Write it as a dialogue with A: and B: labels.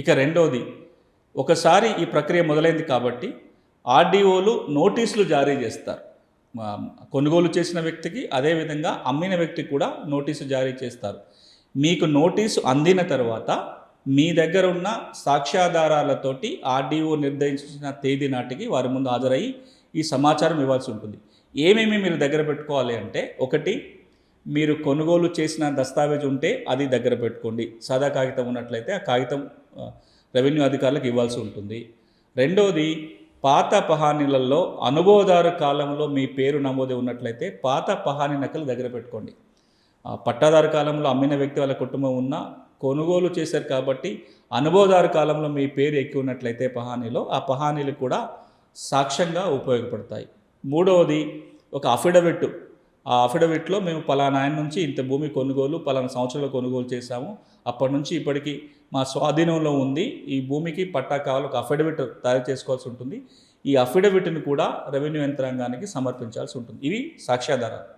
A: ఇక రెండవది ఒకసారి ఈ ప్రక్రియ మొదలైంది కాబట్టి ఆర్డీఓలు నోటీసులు జారీ చేస్తారు. కొనుగోలు చేసిన వ్యక్తికి అదేవిధంగా అమ్మిన వ్యక్తికి కూడా నోటీసు జారీ చేస్తారు. మీకు నోటీసు అందిన తర్వాత మీ దగ్గర ఉన్న సాక్ష్యాధారాలతోటి ఆర్డీఓ నిర్ణయించిన తేదీ నాటికి వారి ముందు హాజరయ్యి ఈ సమాచారం ఇవ్వాల్సి ఉంటుంది. ఏమేమి మీరు దగ్గర పెట్టుకోవాలి అంటే ఒకటి మీరు కొనుగోలు చేసిన దస్తావేజ్ ఉంటే అది దగ్గర పెట్టుకోండి. సాదా కాగితం ఉన్నట్లయితే ఆ కాగితం రెవెన్యూ అధికారులకు ఇవ్వాల్సి ఉంటుంది. రెండవది పాత పహానీలలో అనుభవదారు కాలంలో మీ పేరు నమోదు ఉన్నట్లయితే పాత పహానీ నకలు దగ్గర పెట్టుకోండి. పట్టాదారు కాలంలో అమ్మిన వ్యక్తి వాళ్ళ కుటుంబం ఉన్న కొనుగోలు చేశారు కాబట్టి అనుభవదారు కాలంలో మీ పేరు ఎక్కి ఉన్నట్లయితే పహానీలో ఆ పహానీలు కూడా సాక్ష్యంగా ఉపయోగపడతాయి. మూడవది ఒక అఫిడవిట్ ఆ అఫిడవిట్లో మేము పలానా ఆయన నుంచి ఇంత భూమి కొనుగోలు పలానా సంవత్సరంలో కొనుగోలు చేశాము. అప్పటి నుంచి ఇప్పటికి మా స్వాధీనంలో ఉంది. ఈ భూమికి పట్టా కావాలి ఒక అఫిడవిట్ తయారు చేసుకోవాల్సి ఉంటుంది. ఈ అఫిడవిట్ని కూడా రెవెన్యూ యంత్రాంగానికి సమర్పించాల్సి ఉంటుంది. ఇవి సాక్ష్యాధారాలు.